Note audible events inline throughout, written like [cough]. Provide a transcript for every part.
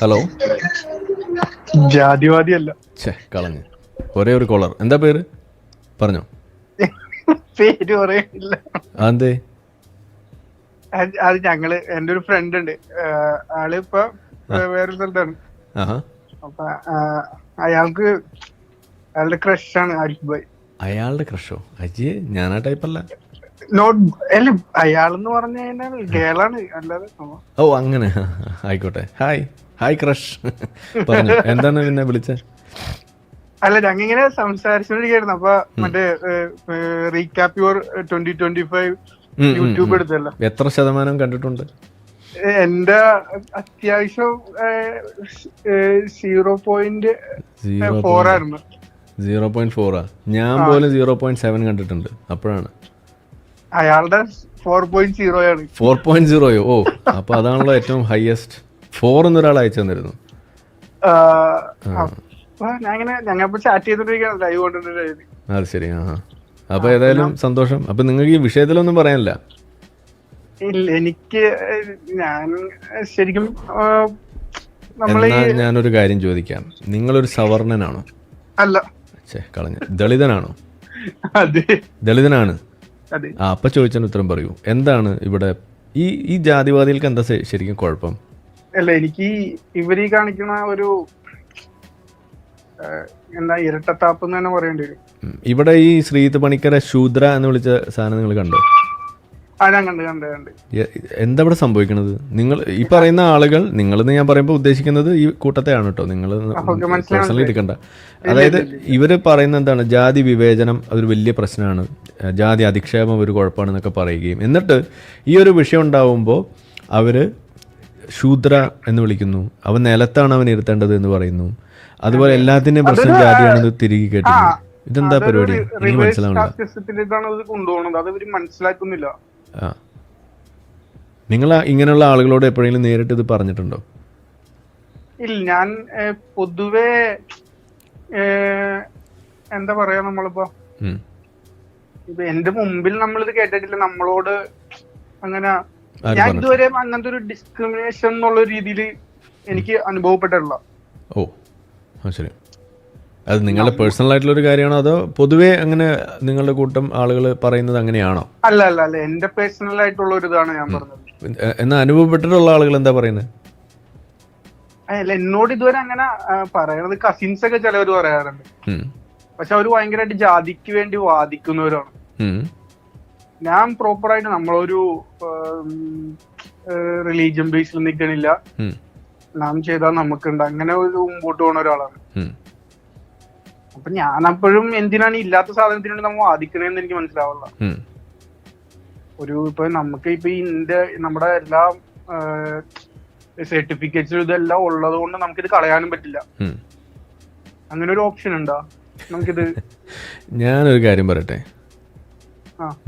Hello ജാതിവാദിയല്ല. ഛേ കളഞ്ഞു. ഒരേ ഒരു കോളർ എന്താ പേര്? പറഞ്ഞോ. പേര് പറയില്ല അത് അത് ഞങ്ങൾ എന്റെ ഒരു ഫ്രണ്ട് ഉണ്ട്. ആൾ ഇപ്പൊ വേറെ സ്ഥലത്താണ് അപ്പൊ അയാൾക്ക് അയാളുടെ ക്രഷാണ് ആരിഫ് ഭായ്. അയാളുടെ ക്രഷോ അജി ഞാനാ ടൈപ്പല്ല ടൈപ്പ് അല്ല. അയാളെന്ന് പറഞ്ഞു കഴിഞ്ഞാൽ ഗേളാണ്. അല്ലാതെ ഓ അങ്ങനെ. ആ, ആ, ആയിക്കോട്ടെ. ഹായ് ഹായ് ക്രഷ് പറഞ്ഞു. എന്താണ് പിന്നെ വിളിച്ചത് അല്ല ഞങ്ങൾ ഇങ്ങനെ സംസാരിച്ചോണ്ടിരിക്കായിരുന്നു. അപ്പൊ മറ്റേ recap your twenty twenty five YouTube എടുത്തല്ലോ എത്ര ശതമാനം കണ്ടിട്ടുണ്ട്? എന്റെ അത്യാവശ്യം സീറോ പോയിന്റ് ഫോർ ആയിരുന്നു സീറോ പോയിന്റ് ഫോറാ. ഞാൻ പോലും സീറോ പോയിന്റ് സെവൻ കണ്ടിട്ടുണ്ട്. അപ്പോഴാണ്. അയാളുടെ ഫോർ പോയിന്റ് സീറോ ആണ് ഫോർ പോയിന്റ് സീറോയോ? ഓ അപ്പൊ അതാണല്ലോ ഏറ്റവും ഹയസ്റ്റ് ഫോർ എന്നൊരാൾ അയച്ചു തന്നിരുന്നു. അത് ശരി ആ. അപ്പൊ ഏതായാലും സന്തോഷം. അപ്പൊ നിങ്ങൾക്ക് ഈ വിഷയത്തിലൊന്നും പറയാനില്ല? ഇല്ല എനിക്ക് ഞാൻ ശരിക്കും ഞാനൊരു കാര്യം ചോദിക്കാം. നിങ്ങളൊരു സവർണനാണോ അല്ല. കളഞ്ഞ. ദളിതനാണോ? ദളിതനാണ്? ആ അപ്പൊ ചോദിച്ചതിന് ഉത്തരം പറയൂ. എന്താണ് ഇവിടെ ഈ ഈ ജാതിവാദികൾക്ക് എന്താ ശരിക്കും കുഴപ്പം? അല്ല എനിക്ക് ഇവർ ഈ കാണിക്കുന്ന ഒരു എന്താ ഇരട്ടത്താപ്പ് എന്ന് തന്നെ പറയേണ്ടി വരും. ഇവിടെ ഈ ശ്രീത് പണിക്കരെ ശൂദ്ര എന്ന് വിളിച്ച സാധനം നിങ്ങൾ കണ്ടോ? ആ ഞാൻ കണ്ട് കണ്ട് കണ്ട്. എ- എന്താ ഇവിടെ സംഭവിക്കുന്നത് നിങ്ങൾ ഈ പറയുന്ന ആളുകൾ നിങ്ങളെന്ന് ഞാൻ പറയുമ്പോൾ ഉദ്ദേശിക്കുന്നത് ഈ കൂട്ടത്തെയാണ് കേട്ടോ നിങ്ങൾ പേഴ്സണലി എടുക്കണ്ട. അതായത് ഇവർ പറയുന്ന എന്താണ്? ജാതി വിവേചനം അതൊരു വലിയ പ്രശ്നമാണ്. ജാതി അധിക്ഷേപം ഒരു കുഴപ്പമാണെന്നൊക്കെ പറയുകയും. എന്നിട്ട് ഈ ഒരു വിഷയം ഉണ്ടാവുമ്പോൾ അവർ ശൂദ്ര എന്ന് വിളിക്കുന്നു. അവൻ നിലത്താണ് അവൻ ഇരുത്തേണ്ടത് എന്ന് പറയുന്നു. അതുപോലെ എല്ലാത്തിന്റെയും പ്രശ്നം ജാതിയാണെന്ന് തിരികെ കേട്ടിരുന്നു. ഇതെന്താ പരിപാടി? എനിക്ക് മനസ്സിലാവുന്നില്ല നിങ്ങൾ ഇങ്ങനെയുള്ള ആളുകളോട് എപ്പോഴെങ്കിലും നേരിട്ട് ഇത് പറഞ്ഞിട്ടുണ്ടോ? ഇല്ല ഞാൻ പൊതുവെ എന്താ പറയാ നമ്മളിപ്പോ? എന്റെ മുമ്പിൽ നമ്മളിത് കേട്ടിട്ടില്ല. നമ്മളോട് അങ്ങനെ ഞാൻ ഇതുവരെ അങ്ങനത്തെ ഒരു ഡിസ്ക്രിമിനേഷൻ എന്നുള്ള രീതിയിൽ എനിക്ക് അനുഭവപ്പെട്ടിട്ടില്ല. ഓ ശരി. അത് നിങ്ങളുടെ പേഴ്സണൽ ആയിട്ടുള്ള ഒരു കാര്യമാണോ? അതോ പൊതുവേ അങ്ങനെ നിങ്ങളുടെ കൂട്ടം ആളുകൾ പറയുന്നത് അങ്ങനെയാണോ? അല്ല അല്ല അല്ല. എന്റെ പേഴ്സണൽ ആയിട്ടുള്ള ഒരു ഇതാണ് ഞാൻ പറഞ്ഞത്. എന്നാ അനുഭവപ്പെട്ടിട്ടുള്ള ആളുകൾ എന്താ പറയുന്നത് അല്ല എന്നോട് ഇതുവരെ അങ്ങനെ പറയണത് കസിൻസ് ഒക്കെ ചിലവർ പറയാറുണ്ട്. പക്ഷെ അവർ ഭയങ്കരമായിട്ട് ജാതിക്ക് വേണ്ടി വാദിക്കുന്നവരാണ്. ഞാൻ പ്രോപ്പറായിട്ട് നമ്മളൊരു റിലീജിയൻ ബേസിൽ നിൽക്കണില്ല. നാം ചെയ്താൽ നമുക്കുണ്ട്. അങ്ങനെ ഒരു മുമ്പോട്ട് പോണ ഒരാളാണ്. അപ്പൊ ഞാൻ അപ്പോഴും എന്തിനാണ് ഇല്ലാത്ത സാധനത്തിന് വേണ്ടി നമ്മൾ വാദിക്കണേന്ന് എനിക്ക് മനസ്സിലാവില്ല ഒരു ഇപ്പൊ നമുക്ക് ഇപ്പൊ ഇന്ത്യ നമ്മുടെ എല്ലാ സർട്ടിഫിക്കറ്റ്സും ഇതെല്ലാം ഉള്ളത് കൊണ്ട് നമുക്കിത് കളയാനും പറ്റില്ല. അങ്ങനെ ഒരു ഓപ്ഷൻ ഉണ്ടോ? നമുക്കിത് [laughs] ഞാനൊരു കാര്യം പറയട്ടെ.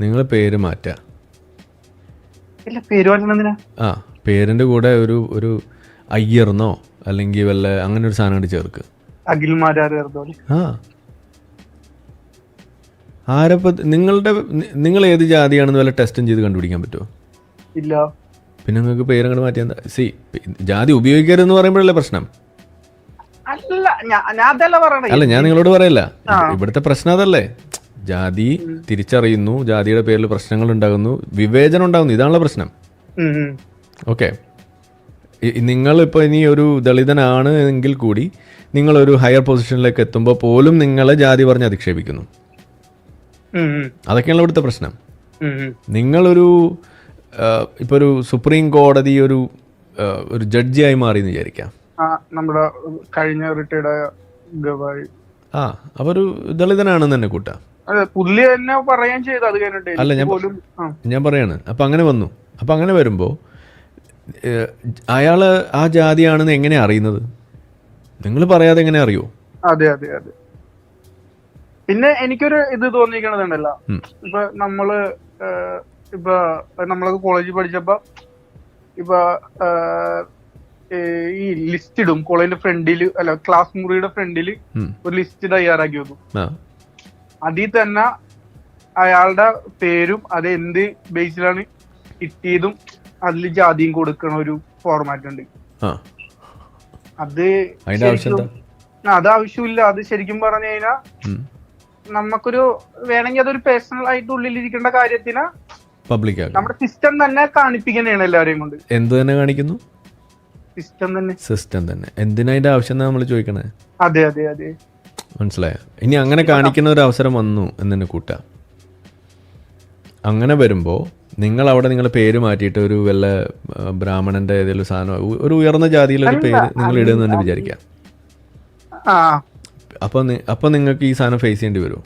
നിങ്ങൾ പേര് മാറ്റാ. ആ പേരിന്റെ കൂടെ ഒരു ഒരു അയ്യർന്നോ അല്ലെങ്കിൽ വല്ല അങ്ങനെ ഒരു സാധനം കൂടി ചേർക്ക്. ആ. ആരപ്പ നിങ്ങളുടെ നിങ്ങൾ ഏത് ജാതിയാണെന്ന് വല്ല ടെസ്റ്റും ചെയ്ത് കണ്ടുപിടിക്കാൻ പറ്റുമോ ഇല്ല. പിന്നെ നിങ്ങൾക്ക് പേരങ്ങോട്ട് മാറ്റിയാൽ സി ജാതി ഉപയോഗിക്കരുത് എന്ന് പറയുമ്പോഴല്ലേ പ്രശ്നം? അല്ല ഞാൻ നിങ്ങളോട് പറയല്ല. ഇവിടുത്തെ പ്രശ്നം അതല്ലേ? ജാതി തിരിച്ചറിയുന്നു ജാതിയുടെ പേരിൽ പ്രശ്നങ്ങൾ ഉണ്ടാകുന്നു വിവേചനം ഉണ്ടാകുന്നു ഇതാണല്ലോ പ്രശ്നം. ഓക്കെ. നിങ്ങൾ ഇപ്പോൾ ഇനി ഒരു ദളിതനാണ് എങ്കിൽ കൂടി നിങ്ങളൊരു ഹയർ പൊസിഷനിലേക്ക് എത്തുമ്പോൾ പോലും നിങ്ങളെ ജാതി പറഞ്ഞ് അധിക്ഷേപിക്കുന്നു. അതൊക്കെയാണ് ഇവിടുത്തെ പ്രശ്നം. നിങ്ങളൊരു ഇപ്പോൾ ഒരു സുപ്രീം കോടതി ഒരു ഒരു ജഡ്ജിയായി മാറി എന്ന് വിചാരിക്കാം നമ്മുടെ കഴിഞ്ഞ റിട്ടയർഡ് ആ ഒരു ദളിതനാണെന്ന് തന്നെ കൂട്ടാം. പുള്ളി തന്നെ പറയാൻ ചെയ്തു അത് കഴിഞ്ഞിട്ട് അല്ല, ഞാൻ- പറയാണ്. അപ്പൊ അങ്ങനെ വന്നു. അപ്പൊ അങ്ങനെ വരുമ്പോ അയാൾ ആ ജാതിയാണെന്ന് എങ്ങനെ അറിയുന്നത്? നിങ്ങൾ പറയാതെ എങ്ങനെ അറിയോ? അതെ അതെ അതെ. പിന്നെ എനിക്കൊരു ഇത് തോന്നിക്കണതുണ്ടല്ലോ. ഇപ്പൊ നമ്മൾ ഇപ്പൊ നമ്മളൊക്കെ കോളേജിൽ പഠിച്ചപ്പോ ഇപ്പൊ ഈ ലിസ്റ്റ് ഇടും. കോളേജിന്റെ ഫ്രണ്ടിൽ അല്ല ക്ലാസ് മുറിയുടെ ഫ്രണ്ടിൽ ഒരു ലിസ്റ്റ് തയ്യാറാക്കി വെക്കും. അതിൽ തന്നെ അയാളുടെ പേരും അത് എന്ത് ബേസിലാണ് കിട്ടിയതും അതിൽ ജാതിയും കൊടുക്കണ ഒരു ഫോർമാറ്റ് ഉണ്ട്. അത് അത് ആവശ്യമില്ല. അത് ശരിക്കും പറഞ്ഞു കഴിഞ്ഞാൽ നമുക്കൊരു വേണമെങ്കിൽ അതൊരു പേഴ്സണൽ ആയിട്ട് ഉള്ളിലിരിക്കേണ്ട കാര്യത്തിന് പബ്ലിക് നമ്മുടെ സിസ്റ്റം തന്നെ കാണിപ്പിക്കുന്നതാണ് എല്ലാവരെയും കൊണ്ട്. എന്ത് തന്നെ കാണിക്കുന്നു? സിസ്റ്റം തന്നെ. സിസ്റ്റം തന്നെ. എന്തിനാ അതിന്റെ ആവശ്യം നമ്മൾ ചോദിക്കണേ? അതെ അതെ അതെ. മനസ്സിലായോ? ഇനി അങ്ങനെ കാണിക്കുന്ന ഒരു അവസരം വന്നു എന്ന് തന്നെ കൂട്ടാം അങ്ങനെ വരുമ്പോൾ നിങ്ങൾ അവിടെ നിങ്ങളുടെ പേര് മാറ്റിയിട്ട് ഒരു വല്ല ബ്രാഹ്മണന്റെ ഏതെങ്കിലും സാധനം ഒരു ഉയർന്ന ജാതിയിലൊരു പേര് നിങ്ങൾ ഇടുന്നു തന്നെ വിചാരിക്കാം അപ്പൊ അപ്പൊ നിങ്ങൾക്ക് ഈ സാധനം ഫേസ് ചെയ്യേണ്ടി വരുമോ?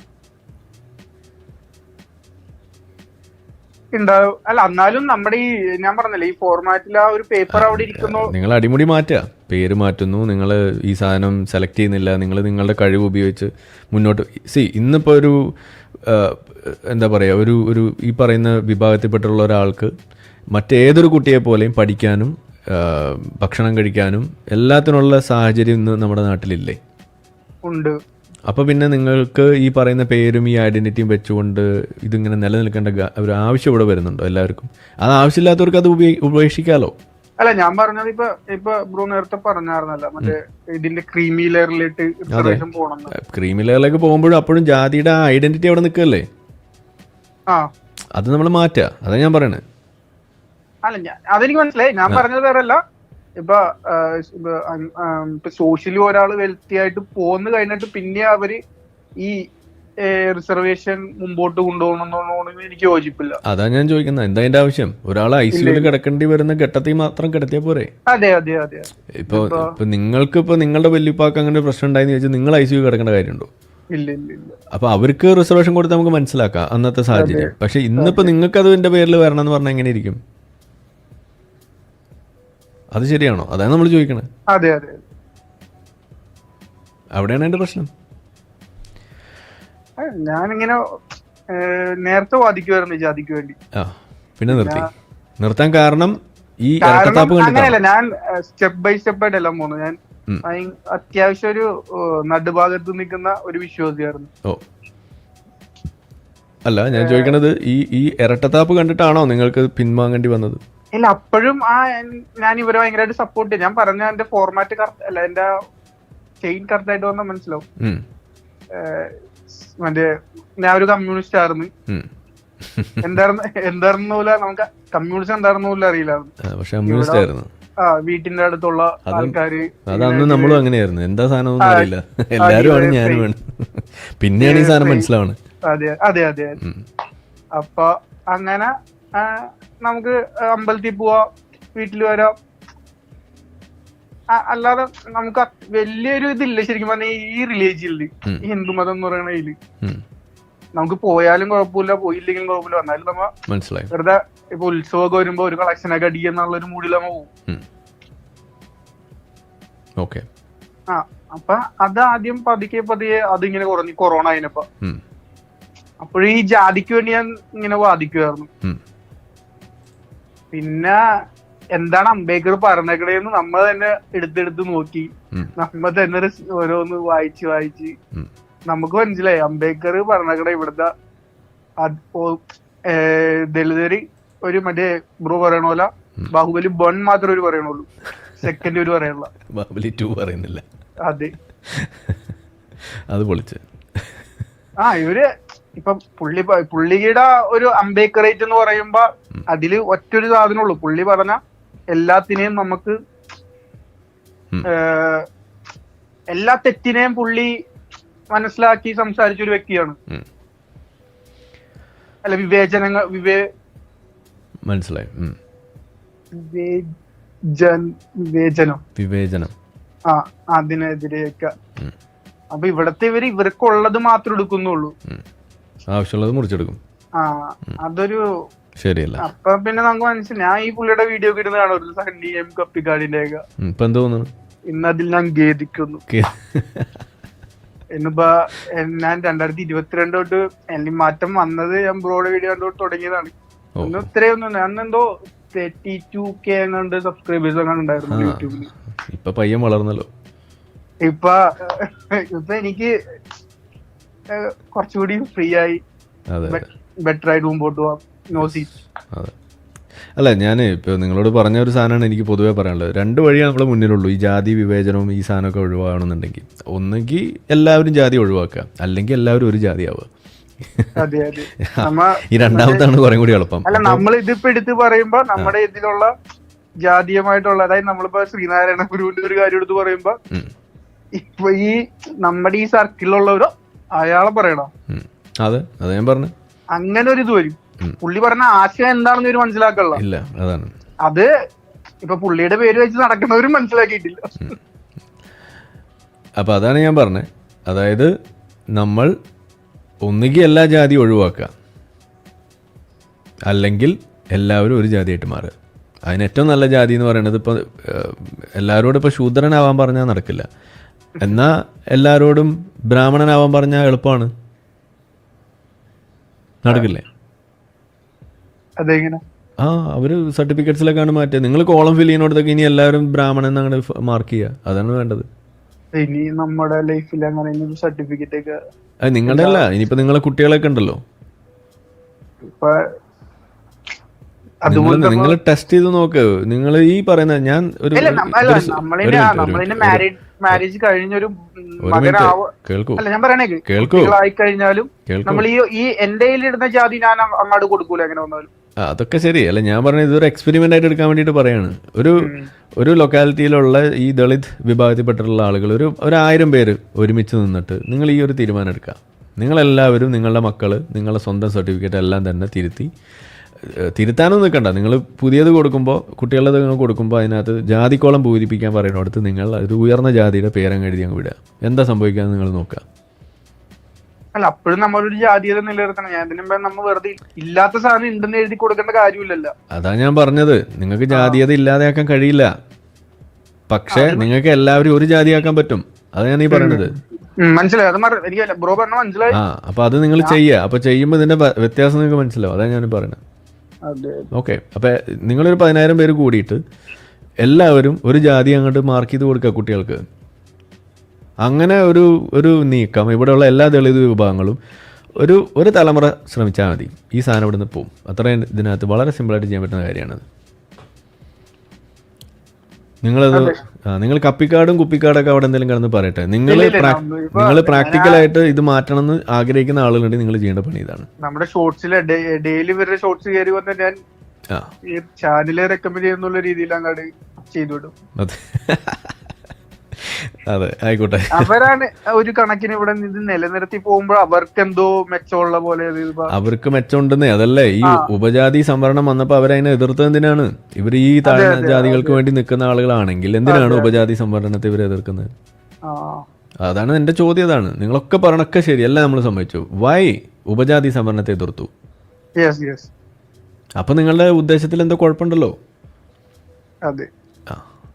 ഉണ്ടാവും. അല്ല എന്നാലും നമ്മുടെ ഈ ഞാൻ പറഞ്ഞല്ലേ ഈ ഫോർമാറ്റിൽ ആ ഒരു പേപ്പർ അവിടെ ഇരിക്കുന്നു. നിങ്ങൾ അടിമുടി മാറ്റുക. പേര് മാറ്റുന്നു. നിങ്ങൾ ഈ സാധനം സെലക്ട് ചെയ്യുന്നില്ല. നിങ്ങൾ നിങ്ങളുടെ കഴിവ് ഉപയോഗിച്ച് മുന്നോട്ട്. സി ഇന്നിപ്പോൾ ഒരു എന്താ പറയുക ഒരു ഒരു ഈ പറയുന്ന വിഭാഗത്തിൽപ്പെട്ടുള്ള ഒരാൾക്ക് മറ്റേതൊരു കുട്ടിയെ പോലെയും പഠിക്കാനും ഭക്ഷണം കഴിക്കാനും എല്ലാത്തിനുള്ള സാഹചര്യം ഇന്ന് നമ്മുടെ നാട്ടിലില്ലേ? ഉണ്ട്. അപ്പോൾ പിന്നെ നിങ്ങൾക്ക് ഈ പറയുന്ന പേരും ഈ ഐഡന്റിറ്റിയും വെച്ചുകൊണ്ട് ഇതിങ്ങനെ നിലനിൽക്കേണ്ട ഒരു ആവശ്യം ഇവിടെ വരുന്നുണ്ടോ എല്ലാവർക്കും? അത് ആവശ്യമില്ലാത്തവർക്ക് അത് ഉപേക്ഷിക്കാലോ? അല്ല ഞാൻ പറഞ്ഞത് ഇപ്പൊ ഇപ്പൊ ബ്രോ നേരത്തെ പറഞ്ഞായിരുന്നല്ലോ മറ്റേ ഇതിന്റെ ക്രീമി ലെയറിലിട്ട് ക്രീമി ലെയറിലേക്ക് പോകുമ്പോഴും അപ്പോഴും ജാതിയുടെ ആ ഐഡന്റിറ്റി അവിടെ നിൽക്കല്ലേ? ആ. അത് നമ്മൾ മാറ്റാ. അതാ ഞാൻ പറയണേ. അല്ല അതെനിക്ക് മനസ്സിലായി. ഞാൻ പറഞ്ഞത് വേറല്ല. ഇപ്പൊ ഇപ്പൊ, സോഷ്യലി ഒരാൾ വെൽത്തി ആയിട്ട് പോന്ന് കഴിഞ്ഞിട്ട് പിന്നെ അവർ ഈ റിസർവേഷൻ മുമ്പോട്ട് കൊണ്ടുപോകണമെന്നോട് എനിക്ക് യോജിപ്പില്ല. അതാ ഞാൻ ചോദിക്കുന്നത് എന്താ അതിന്റെ ആവശ്യം? ഒരാൾ ഐ സിയുയിൽ കിടക്കേണ്ടി വരുന്ന ഘട്ടത്തിൽ മാത്രം കിടത്തിയാ പോരെ? അതെ അതെ അതെ. ഇപ്പൊ ഇപ്പൊ നിങ്ങൾക്ക് ഇപ്പൊ നിങ്ങളുടെ വല്യപ്പാക്ക് അങ്ങനെ ഒരു പ്രശ്നം ഉണ്ടായെന്ന് ചോദിച്ചാൽ നിങ്ങൾ ഐസിയു സിയു കിടക്കേണ്ട കാര്യമുണ്ടോ? അപ്പൊ അവർക്ക് റിസർവേഷൻ കൊടുത്ത് നമുക്ക് മനസ്സിലാക്കാം അന്നത്തെ സാഹചര്യം. പക്ഷെ ഇന്നിപ്പോ നിങ്ങൾക്ക് അത് എന്റെ പേരിൽ വരണം എന്ന് പറഞ്ഞാൽ എങ്ങനെ ഇരിക്കും? അത് ശരിയാണോ? അതാണ് നമ്മൾ ചോദിക്കണേ. അതെ അതെ അവിടെയാണ് എന്റെ പ്രശ്നം. ഞാനിങ്ങനെ നേരത്തെ വാദിക്കുമായിരുന്നു ജാതിക്ക് വേണ്ടി. പിന്നെ നിർത്തി. നിർത്താൻ കാരണം ഈ അങ്ങനെയല്ല ഞാൻ സ്റ്റെപ്പ് ബൈ സ്റ്റെപ്പ് ആയിട്ട് എല്ലാം പോകുന്നു ഞാൻ. അത്യാവശ്യം ഒരു നടുഭാഗത്ത് നിൽക്കുന്ന ഒരു വിശ്വാസിയായിരുന്നു. ഓ. അല്ല ഞാൻ ചോദിക്കണത് ഈ ഈ ഇരട്ടത്താപ്പ് കണ്ടിട്ടാണോ നിങ്ങൾക്ക് പിൻവാങ്ങേണ്ടി വന്നത്? ഇല്ല അപ്പോഴും ആ ഞാൻ ഇവരെ ഭയങ്കരമായിട്ട് സപ്പോർട്ട് ചെയ്യും. ഞാൻ പറഞ്ഞ എന്റെ ഫോർമാറ്റ് കറക്റ്റ് അല്ല എന്റെ ചെയിൻ കറക്റ്റ് ആയിട്ട് വന്നാൽ മനസ്സിലാവും. മറ്റേ ഞാൻ ഒരു കമ്മ്യൂണിസ്റ്റ് ആയിരുന്നു. എന്തായിരുന്നു എന്തായിരുന്നു പോലും നമുക്ക് കമ്മ്യൂണിസ്റ്റ് എന്തായിരുന്നു പോലെ അറിയില്ലായിരുന്നു ആ, വീട്ടിന്റെ അടുത്തുള്ള ആൾക്കാര് അത് അന്ന് നമ്മളും അങ്ങനെയായിരുന്നു. എന്താ സാധനം അറിയില്ല. എല്ലാരും ആണ് ഞാനും പിന്നെയാണ് ഈ സാധനം മനസ്സിലാവണത് അതെ അതെ അതെ. അപ്പൊ അങ്ങനെ നമുക്ക് അമ്പലത്തിൽ പോവാ വീട്ടിൽ വരാം. അല്ലാതെ നമുക്ക് വലിയൊരു ഇതില്ല ശരിക്കും പറഞ്ഞാൽ ഈ റിലീജിയനിൽ ഈ ഹിന്ദു മതം എന്ന് പറയുന്ന ഇതിൽ. നമുക്ക് പോയാലും കുഴപ്പമില്ല പോയില്ലെങ്കിലും കുഴപ്പമില്ല. എന്നാലും നമ്മ മനസ്സിലായി. വെറുതെ ഇപ്പൊ ഉത്സവമൊക്കെ വരുമ്പോ ഒരു കളക്ഷനൊക്കെ അടിക്കുക എന്നുള്ള ഒരു മൂഡിൽ നമ്മ പോകും ഓക്കെ. ആ അപ്പൊ അത് ആദ്യം പതുക്കെ പതിയെ അതിങ്ങനെ കുറഞ്ഞു കൊറോണ അതിനപ്പോ അപ്പോഴീ ഈ ജാതിക്ക് വേണ്ടി ഞാൻ ഇങ്ങനെ വാദിക്കുമായിരുന്നു പിന്നെ എന്താണ് അംബേദ്കർ പറഞ്ഞേക്കണേന്ന് നമ്മൾ തന്നെ എടുത്തെടുത്ത് നോക്കി. നമ്മ തന്നെ ഓരോന്ന് വായിച്ച് വായിച്ച്. നമുക്ക് മനസ്സിലായി. അംബേദ്കർ പറഞ്ഞേക്കണ ഇവിടുത്തെ ദളിതര് ഒരു മറ്റേ ബ്രോ പറയണോല? പോലെ. ബാഹുബലി ബൺ മാത്രമേ ഒരു പറയണുള്ളൂ സെക്കൻഡ് ഒരു പറയണില്ല ബാബലി ടു പറയുന്നില്ല. അതെ. അത് പൊളിച്ച്. ആ ഇവർ ഇപ്പൊ പുള്ളി പുള്ളിയുടെ ഒരു അംബേക്കറേറ്റ് എന്ന് പറയുമ്പോ അതിൽ ഒറ്റൊരു സാധനമുള്ളൂ. പുള്ളി പറഞ്ഞ എല്ലാത്തിനെയും നമുക്ക് എല്ലാ തെറ്റിനെയും പുള്ളി മനസ്സിലാക്കി സംസാരിച്ച ഒരു വ്യക്തിയാണ് അല്ല വിവേചനങ്ങൾ വിവേ മനസ്സിലായി. വിവേചനം. വിവേചനം. ആ അതിനെതിരെയൊക്കെ. അപ്പൊ ഇവിടത്തെ ഇവർ ഇവർക്കുള്ളത് മാത്രം എടുക്കുന്നുള്ളൂ. ആവശ്യമുള്ളത് മുറിച്ചെടുക്കും. അതൊരു ശരിയല്ല. അപ്പൊ പിന്നെ നമുക്ക് മനസ്സിലായി. ഞാൻ ഈ പുള്ളിയുടെ വീഡിയോ ഒക്കെ ഇരുന്ന് കാണും. സണ്ണി എം കപ്പിക്കാടിന്റെ ഒക്കെ. ഇപ്പൊ എന്ത് തോന്നുന്നു? ഇന്ന് അതിൽ ഞാൻ ഖേദിക്കുന്നു. എന്നിപ്പോ ഞാൻ രണ്ടായിരത്തി ഇരുപത്തിരണ്ട് തൊട്ട് എനിക്ക് മാറ്റം വന്നത് ഞാൻ ബ്രോഡ് വീഡിയോ കണ്ടു തുടങ്ങിയതാണ്. ഒന്നും ഇത്രയൊന്നും അന്ന് എന്തോ തേർട്ടി ടു കെ എങ്ങാണ്ട് സബ്സ്ക്രൈബേഴ്സ് അങ്ങനെ ഉണ്ടായിരുന്നു യൂട്യൂബിൽ ഇപ്പൊ പയ്യൻ വളർന്നല്ലോ. ഇപ്പൊ ഇപ്പൊ എനിക്ക് കുറച്ചുകൂടി ഫ്രീ ആയി ബെറ്റർ ആയിട്ട് മുമ്പോട്ട് പോവാം. നോ സീറ്റ് അല്ല ഞാൻ ഇപ്പോൾ നിങ്ങളോട് പറഞ്ഞ ഒരു സാധനമാണ് എനിക്ക് പൊതുവേ പറയാനുള്ളത്. രണ്ട് വഴിയാണ് നമ്മളെ മുന്നിലുള്ളൂ. ഈ ജാതി വിവേചനവും ഈ സാധനമൊക്കെ ഒഴിവാകണമെന്നുണ്ടെങ്കിൽ. ഒന്നുകിൽ എല്ലാവരും ജാതി ഒഴിവാക്കുക. അല്ലെങ്കിൽ എല്ലാവരും ഒരു ജാതി ആവുക. [laughs] ഈ രണ്ടാമത്താണ് കുറേ കൂടി എളുപ്പം. അല്ല നമ്മൾ ഇതിപ്പോ എടുത്ത് പറയുമ്പോ നമ്മുടെ ഇതിലുള്ള ജാതീയമായിട്ടുള്ള അതായത് നമ്മളിപ്പോ ശ്രീനാരായണ ഗുരുവിന്റെ ഒരു കാര്യം എടുത്ത് പറയുമ്പോ. ഇപ്പൊ ഈ നമ്മുടെ ഈ സർക്കിളിലുള്ളവരോ അയാളെ പറയണോ? അതെ അതെ ഞാൻ പറഞ്ഞു. അങ്ങനെ ഒരു ഇത് വരും. പുള്ളി പറഞ്ഞ ആശയം എന്താണെന്ന് ഒരു മനസ്സിലാക്കള്ള ഇല്ല അതാണ്. അത് ഇപ്പൊ പുള്ളിയുടെ പേര് വെച്ച് നടക്കുന്നവരും മനസ്സിലാക്കിയിട്ടില്ല. അപ്പൊ അതാണ് ഞാൻ പറഞ്ഞത് അതായത് നമ്മൾ ഒന്നുകിൽ എല്ലാ ജാതി ഒഴിവാക്കുക. അല്ലെങ്കിൽ എല്ലാവരും ഒരു ജാതിയായിട്ട് മാറുക. അതിന് ഏറ്റവും നല്ല ജാതി എന്ന് പറയുന്നത് ഇപ്പോൾ എല്ലാവരോടും ഇപ്പോൾ ശൂദ്രനാവാൻ പറഞ്ഞാൽ നടക്കില്ല. എന്നാൽ എല്ലാരോടും ബ്രാഹ്മണനാവാൻ പറഞ്ഞ എളുപ്പമാണ് നടക്കില്ലേ? അതെങ്ങനെ? ആ അവർ സർട്ടിഫിക്കറ്റ്സിലൊക്കെയാണ് മാറ്റുക നിങ്ങൾ കോളം ഫിൽ ചെയ്യുന്നിടത്തൊക്കെ ഇനി എല്ലാവരും ബ്രാഹ്മണൻ എന്നങ്ങനെ മാർക്ക് ചെയ്യുക അതാണ് വേണ്ടത്. ഇനി നമ്മുടെ ലൈഫിൽ അങ്ങനെ സർട്ടിഫിക്കറ്റ് ഒക്കെ നിങ്ങളുടെ അല്ല ഇനിയിപ്പോ നിങ്ങളെ കുട്ടികളൊക്കെ ഉണ്ടല്ലോ. നിങ്ങൾ ടെസ്റ്റ് ചെയ്ത് നോക്ക്. നിങ്ങൾ ഈ പറയുന്ന ഞാൻ ഒരു മാരേജ് കഴിഞ്ഞൊരു മകനാവ അല്ല ഞാൻ പറയണേ കേൾക്കൂ. ആയി കഴിഞ്ഞാലും നമ്മൾ ഈ ഈ എന്റെ ഇടുന്ന ജാതി ഞാൻ അങ്ങോട്ട് കൊടുക്കൂല എങ്ങനെ വന്നാലും. അതൊക്കെ ശരി. അല്ല ഞാൻ പറഞ്ഞത് ഇതൊരു എക്സ്പെരിമെന്റ് ആയിട്ട് എടുക്കാൻ വേണ്ടിയിട്ട് പറയാണ്. ഒരു ഒരു ലൊക്കാലിറ്റിയിലുള്ള ഈ ദളിത് വിഭാഗത്തിൽപ്പെട്ടിട്ടുള്ള ആളുകൾ ഒരു ഒരു ആയിരം പേര് ഒരുമിച്ച് നിന്നിട്ട് നിങ്ങൾ ഈ ഒരു തീരുമാനം എടുക്കുക. നിങ്ങളെല്ലാവരും നിങ്ങളുടെ മക്കൾ നിങ്ങളുടെ സ്വന്തം സർട്ടിഫിക്കറ്റ് എല്ലാം തന്നെ തിരുത്തി തിരുത്താനൊന്നും നിൽക്കണ്ട. നിങ്ങൾ പുതിയത് കൊടുക്കുമ്പോൾ കുട്ടികളുടെ നിങ്ങൾ കൊടുക്കുമ്പോൾ അതിനകത്ത് ജാതിക്കോളം പൂരിപ്പിക്കാൻ പറയുന്നിടത്ത് നിങ്ങൾ ഒരു ഉയർന്ന ജാതിയുടെ പേരം എഴുതി അങ്ങ് വിടുക. എന്താ സംഭവിക്കാന്ന് നിങ്ങൾ നോക്കുക. അല്ല അപ്പോഴും നമ്മളൊരു ജാതീയത നിലനിർത്തണം. ഞാൻ നമ്മൾ വെറുതെ ഇല്ലാത്ത സാധനം ഉണ്ടെന്ന് എഴുതി കൊടുക്കേണ്ട കാര്യമില്ലല്ലോ. അതാ ഞാൻ പറഞ്ഞത്. നിങ്ങൾക്ക് ജാതീയത ഇല്ലാതെയാക്കാൻ കഴിയില്ല. പക്ഷേ നിങ്ങൾക്ക് എല്ലാവരും ഒരു ജാതിയാക്കാൻ പറ്റും. അതാ ഞാൻ ഈ പറയണത്. മനസ്സിലായി. അത് എനിക്ക് ബ്രോ പറഞ്ഞ മനസ്സിലായി. ആ അപ്പൊ അത് നിങ്ങൾ ചെയ്യുക. അപ്പൊ ചെയ്യുമ്പോൾ ഇതിന്റെ വ്യത്യാസം നിങ്ങൾക്ക് മനസ്സിലാവും. അതാ ഞാൻ പറയുന്നത്. ഓക്കെ അപ്പൊ നിങ്ങളൊരു പതിനായിരം പേര് കൂടിയിട്ട് എല്ലാവരും ഒരു ജാതി അങ്ങോട്ട് മാർക്ക് ചെയ്ത് കൊടുക്കുക കുട്ടികൾക്ക്. അങ്ങനെ ഒരു ഒരു നീക്കം ഇവിടെയുള്ള എല്ലാ ദളിത് വിഭാഗങ്ങളും ഒരു ഒരു തലമുറ ശ്രമിച്ചാൽ മതി. ഈ സാധനം ഇവിടെ നിന്ന് പോവും. അത്രയും ഇതിനകത്ത് വളരെ സിമ്പിളായിട്ട് ചെയ്യാൻ പറ്റുന്ന കാര്യമാണത് നിങ്ങളത് നിങ്ങൾ കപ്പിക്കാടും കുപ്പിക്കാടൊക്കെ അവിടെ എന്തെങ്കിലും കിടന്ന് പറയട്ടെ. നിങ്ങൾ നിങ്ങൾ പ്രാക്ടിക്കൽ ആയിട്ട് ഇത് മാറ്റണം എന്ന് ആഗ്രഹിക്കുന്ന ആളുകളുണ്ട് നിങ്ങൾ ചെയ്യേണ്ട പണി ഇതാണ്. നമ്മുടെ ഷോർട്സിലെ ഡെയിലി വരുന്ന ഷോർട്സ് കയറി വന്ന് ഞാൻ ആ. ഈ ചാനൽ റെക്കമെൻഡ് ചെയ്യുന്നുള്ള രീതിയിൽ അങ്ങോട്ട് ചെയ്തു വിടും. [laughs] അതെ ആയിക്കോട്ടെ. അവരാണ് ഒരു കണക്കിന് ഇവിടെ ഇത് നിലനിർത്തി പോകുമ്പോൾ അവർക്ക് എന്തോ മെച്ചമുള്ള പോലെ അവർക്ക് മെച്ചമുണ്ടെന്നേ അതല്ലേ? ഈ ഉപജാതി സംവരണം വന്നപ്പോ അവരതിനെ എതിർത്തത് എന്തിനാണ്? ഇവർ ഈ താഴ്ന്ന ജാതികൾക്ക് വേണ്ടി നിൽക്കുന്ന ആളുകളാണെങ്കിൽ എന്തിനാണ് ഉപജാതി സംവരണത്തെ ഇവർ എതിർക്കുന്നത്? അതാണ് എന്റെ ചോദ്യം അതാണ്. നിങ്ങളൊക്കെ പറഞ്ഞൊക്കെ ശരിയല്ല നമ്മൾ സംഭവിച്ചു വൈ ഉപജാതി സംവരണത്തെ എതിർത്തു? അപ്പൊ നിങ്ങളുടെ ഉദ്ദേശത്തിൽ എന്തോ കുഴപ്പമുണ്ടല്ലോ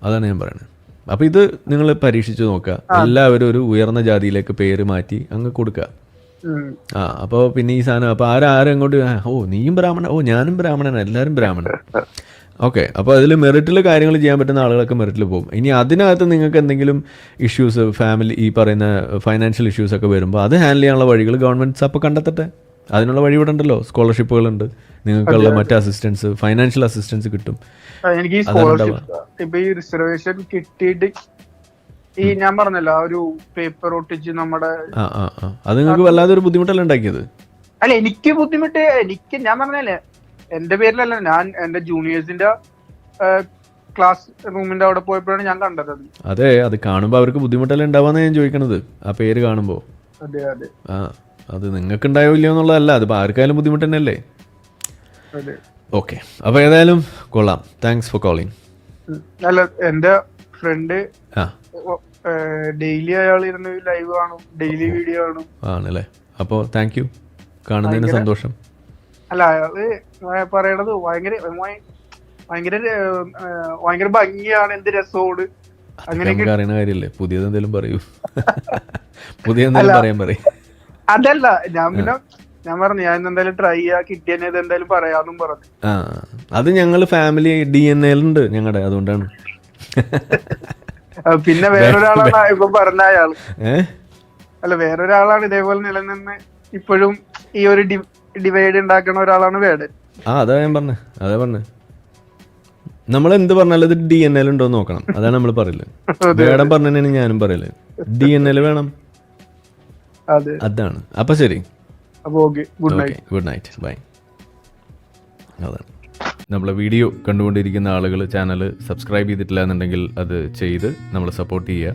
അതാണ് ഞാൻ പറയുന്നത് അപ്പൊ ഇത് നിങ്ങൾ പരീക്ഷിച്ചു നോക്കുക. എല്ലാവരും ഒരു ഉയർന്ന ജാതിയിലേക്ക് പേര് മാറ്റി അങ്ങ് കൊടുക്കുക. ആ അപ്പോൾ പിന്നെ ഈ സാധനം അപ്പൊ ആരാരും അങ്ങോട്ട് ഓ നീയും ബ്രാഹ്മണ ഓ ഞാനും ബ്രാഹ്മണൻ എല്ലാവരും ബ്രാഹ്മണൻ ഓക്കെ അപ്പോൾ അതിൽ മെറിറ്റിൽ കാര്യങ്ങൾ ചെയ്യാൻ പറ്റുന്ന ആളുകളൊക്കെ മെറിറ്റിൽ പോകും. ഇനി അതിനകത്ത് നിങ്ങൾക്ക് എന്തെങ്കിലും ഇഷ്യൂസ് ഫാമിലി ഈ പറയുന്ന ഫൈനാൻഷ്യൽ ഇഷ്യൂസ് ഒക്കെ വരുമ്പോൾ അത് ഹാൻഡിൽ ചെയ്യാനുള്ള വഴികൾ ഗവൺമെന്റ്സ് അപ്പോൾ കണ്ടെത്തട്ടെ. അതിനുള്ള വഴി ഇവിടെ ഉണ്ടല്ലോ സ്കോളർഷിപ്പുകളുണ്ട്. നിങ്ങൾക്കുള്ള മറ്റ് അസിസ്റ്റൻസ് ഫൈനാൻഷ്യൽ അസിസ്റ്റൻസ് കിട്ടും. എനിക്ക് ഈ സ്കോളർഷിപ്പ് ഇപ്പൊ ഈ റിസർവേഷൻ കിട്ടിയിട്ട് ഈ ഞാൻ പറഞ്ഞല്ലോ ആ ഒരു പേപ്പർ ഒട്ടിച്ച് നമ്മുടെ അത് നിങ്ങൾക്ക് വല്ലാതൊരു ബുദ്ധിമുട്ടല്ല ഉണ്ടാക്കിയത്? അല്ല എനിക്ക് ബുദ്ധിമുട്ട് എനിക്ക് ഞാൻ പറഞ്ഞല്ലേ എന്റെ പേരിലല്ല ഞാൻ എന്റെ ജൂനിയേഴ്സിന്റെ ക്ലാസ് റൂമിന്റെ അവിടെ പോയപ്പോഴാണ് ഞാൻ കണ്ടത് അതെ. അത് കാണുമ്പോ അവർക്ക് ബുദ്ധിമുട്ടല്ലേ ഉണ്ടാവാന്ന് ഞാൻ ചോദിക്കണത് ആ പേര് കാണുമ്പോ. അതെ അതെ. ആ അത് നിങ്ങൾക്ക് ഉണ്ടായോ ഇല്ലയോ എന്നുള്ളതല്ല അത് ആർക്കായാലും ബുദ്ധിമുട്ട് തന്നെയല്ലേ? ഓക്കെ അപ്പൊ ഏതായാലും കൊള്ളാം. താങ്ക്സ് ഫോർ കോളിംഗ് അല്ല എന്റെ ഫ്രണ്ട് ഡെയിലി അയാൾ ഇരുന്ന് ലൈവ് കാണും. ഡെയിലി വീഡിയോ കാണും. ആണല്ലേ? അപ്പോൾ താങ്ക് യു കാണുന്നതിന് സന്തോഷം. അല്ല അയാൾ പറയണത് ഭയങ്കര ഭയ- ഭയങ്കര ഭയങ്കര ഭംഗിയാണ് എന്ത് രസോട്. അങ്ങനെ അറിയുന്ന കാര്യല്ലേ പുതിയത് എന്തെങ്കിലും പറയൂ. [laughs] പുതിയ എന്തെങ്കിലും പറയാൻ പറയും. അതല്ല ഞാൻ പിന്നെ ഞാൻ പറഞ്ഞു ഞാൻ എന്തായാലും ട്രൈ ചെയ്യാ. കിട്ടിയ എന്തായാലും പറയാന്നും പറഞ്ഞു. ആ അത് ഞങ്ങൾ ഫാമിലി ഡി എൻ എല്ലുണ്ട് ഞങ്ങളുടെ അതുകൊണ്ടാണ്. പിന്നെ വേറൊരാളാണ് ഇപ്പൊ പറഞ്ഞ അയാൾ അല്ല വേറൊരാളാണ് ഇതേപോലെ നിലനിന്ന് ഇപ്പോഴും ഈ ഒരു ഡിവൈഡ് ഉണ്ടാക്കുന്ന ഒരാളാണ് വേടൻ ആ അതാ ഞാൻ പറഞ്ഞ അതാ പറഞ്ഞ. നമ്മൾ എന്ത് പറഞ്ഞാലും ഇത് ഡി എൻ എൽ ഉണ്ടോ നോക്കണം. അതാണ് നമ്മൾ പറയൽ. [laughs] വേടം പറഞ്ഞതന്നെയാണ് ഞാനും പറയൽ. ഡി എൻ എൽ വേണം. അതെ. അതാണ്. അപ്പൊ ശരി. അപ്പൊ okay good night good night bye നമ്മളെ വീഡിയോ കണ്ടുകൊണ്ടിരിക്കുന്ന ആളുകൾ ചാനൽ സബ്സ്ക്രൈബ് ചെയ്തിട്ടില്ല എന്നുണ്ടെങ്കിൽ അത് ചെയ്ത് നമ്മളെ സപ്പോർട്ട് ചെയ്യുക.